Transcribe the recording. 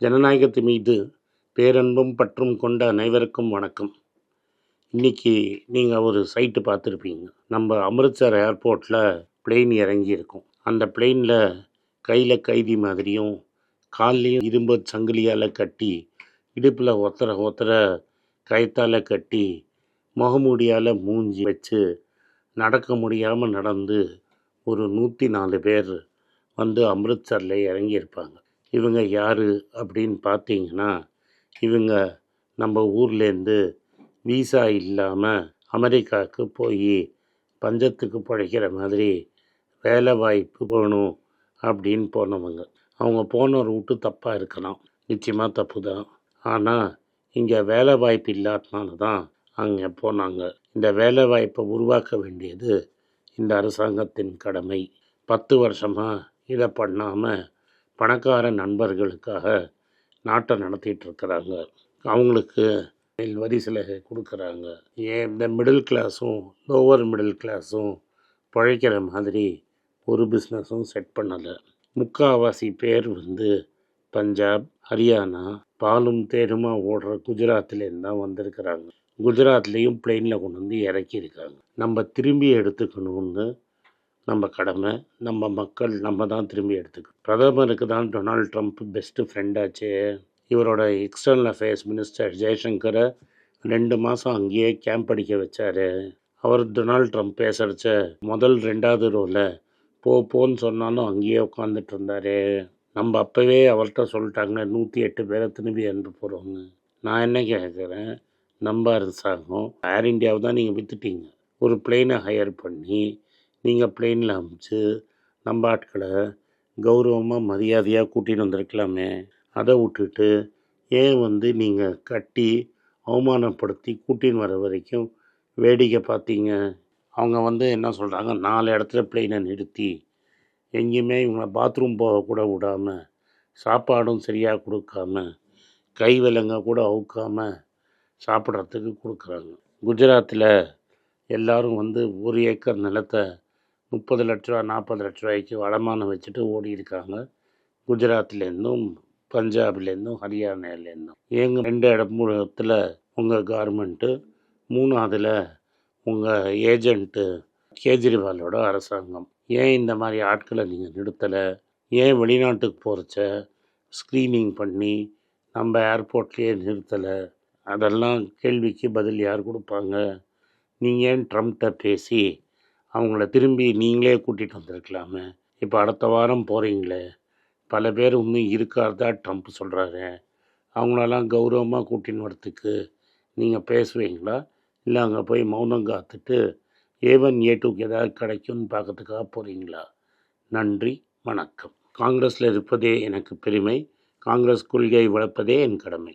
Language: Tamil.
ஜனநாயகத்து மீது பேரன்பும் பற்றும் கொண்ட அனைவருக்கும் வணக்கம். இன்னைக்கு நீங்கள் ஒரு சைட்டு பார்த்துருப்பீங்க. நம்ம அமிர்த்சர் ஏர்போர்ட்டில் பிளெயின் இறங்கியிருக்கும். அந்த பிளெயினில் கையில் கைதி மாதிரியும் கால்லையும் இரும்பு சங்கிலியால் கட்டி இடுப்பில் ஒத்தர ஒத்தர கயத்தால் கட்டி முகமூடியால் மூஞ்சி வச்சு நடக்க முடியாமல் நடந்து ஒரு நூற்றி நாலு பேர் வந்து அமிர்த்சரில் இறங்கியிருப்பாங்க. இவங்க யார் அப்படின்னு பார்த்தீங்கன்னா இவங்க நம்ம ஊர்லேருந்து வீசா இல்லாமல் அமெரிக்காவுக்கு போய் பஞ்சத்துக்கு பிழைக்கிற மாதிரி வேலை வாய்ப்பு போகணும் அப்படின்னு போனவங்க. அவங்க போன ரூட்டு தப்பாக இருக்கலாம். நிச்சயமாக தப்பு தான். ஆனால் இங்கே வேலை வாய்ப்பு இல்லாதனால தான் அங்கே போனாங்க. இந்த வேலை வாய்ப்பை உருவாக்க வேண்டியது இந்த அரசாங்கத்தின் கடமை. பத்து வருஷமாக இதை பண்ணாமல் பணக்கார நண்பர்களுக்காக நாட்டை நடத்திட்டு இருக்கிறாங்க அவங்களுக்கு வரி சிலகை கொடுக்குறாங்க. ஏன் இந்த மிடில் கிளாஸும் லோவர் மிடில் கிளாஸும் பிழைக்கிற மாதிரி ஒரு பிஸ்னஸும் செட் பண்ணலை. முக்கால்வாசி பேர் வந்து பஞ்சாப் ஹரியானா பாலும் தேருமா ஓடுற குஜராத்லேருந்து தான் வந்திருக்கிறாங்க. குஜராத்லேயும் பிளெயினில் கொண்டு வந்து இறக்கியிருக்காங்க. நம்ம திரும்பி எடுத்துக்கணும்னு நம்ம கடமை நம்ம மக்கள் நம்ம தான் திரும்பி எடுத்துக்கணும் பிரதமருக்கு தான் டொனால்ட் ட்ரம்ப் பெஸ்ட்டு ஃப்ரெண்டாச்சே இவரோட எக்ஸ்டர்னல் அஃபேர்ஸ் மினிஸ்டர் ஜெய்சங்கரை ரெண்டு மாதம் அங்கேயே கேம்ப் அடிக்க வச்சார். அவர் டொனால்ட் ட்ரம்ப் பேசுகிறச்ச முதல் ரெண்டாவது ரோவில் போ போன்னு சொன்னாலும் அங்கேயே உட்காந்துட்டு இருந்தார். நம்ம அப்போவே அவர்கிட்ட சொல்லிட்டாங்க நூற்றி எட்டு பேரை திரும்பி அனுப்ப போகிறோங்க நான் என்ன கேட்குறேன் நம்ம அரசாங்கம் ஏர் இந்தியாவை தான் நீங்கள் விற்றுட்டீங்க ஒரு பிளெயினை ஹையர் பண்ணி நீங்கள் பிளெயினில் அனுப்பிச்சு நம்ம ஆட்களை கௌரவமாக மரியாதையாக கூட்டின்னு வந்திருக்கலாமே. அதை விட்டுட்டு ஏன் வந்து நீங்கள் கட்டி அவமானப்படுத்தி கூட்டின்னு வர வரைக்கும் வேடிக்கை பார்த்தீங்க அவங்க வந்து என்ன சொல்கிறாங்க நாலு இடத்துல பிளெயினை நிறுத்தி எங்கேயுமே இவங்களை பாத்ரூம் போகக்கூட விடாமல் சாப்பாடும் சரியாக கொடுக்காம கை விலங்க கூட அவுக்காம சாப்பிட்றதுக்கு கொடுக்குறாங்க. குஜராத்தில் எல்லோரும் வந்து ஒரு ஏக்கர் நிலத்தை முப்பது லட்ச ரூபா நாற்பது லட்ச ரூபாய்க்கு அடமானம் வச்சுட்டு ஓடி இருக்காங்க குஜராத்லேருந்தும் பஞ்சாப்லேருந்தும் ஹரியானாலேருந்தும் எங்கள் ரெண்டு இடத்துல உங்கள் கார்மெண்ட்டு மூணாவதில் உங்கள் ஏஜென்ட்டு கேஜ்ரிவாலோட அரசாங்கம். ஏன் இந்த மாதிரி ஆட்களை நீங்கள் நிறுத்தலை? ஏன் வெளிநாட்டுக்கு போகிறச்ச ஸ்க்ரீனிங் பண்ணி நம்ம ஏர்போர்ட்லேயே நிறுத்தலை? அதெல்லாம் கேள்விக்கு பதில் யார் கொடுப்பாங்க? நீங்கள் ஏன் ட்ரம்ப்கிட்ட பேசி அவங்கள திரும்பி நீங்களே கூட்டிகிட்டு வந்திருக்கலாமே. இப்போ அடுத்த வாரம் போகிறீங்களே பல பேர் இன்னும் இருக்காதா ட்ரம்ப் சொல்கிறாரு அவங்களெல்லாம் கௌரவமாக கூட்டின்னு வரத்துக்கு நீங்கள் பேசுவீங்களா? இல்லை அங்கே போய் மௌனம் காத்துட்டு ஏவன் ஏ டூக்கு ஏதாவது கிடைக்கும்னு பார்க்கறதுக்காக போகிறீங்களா நன்றி வணக்கம். காங்கிரஸில் இருப்பதே எனக்கு பெருமை. காங்கிரஸ் கொள்கை வளர்ப்பதே என் கடமை.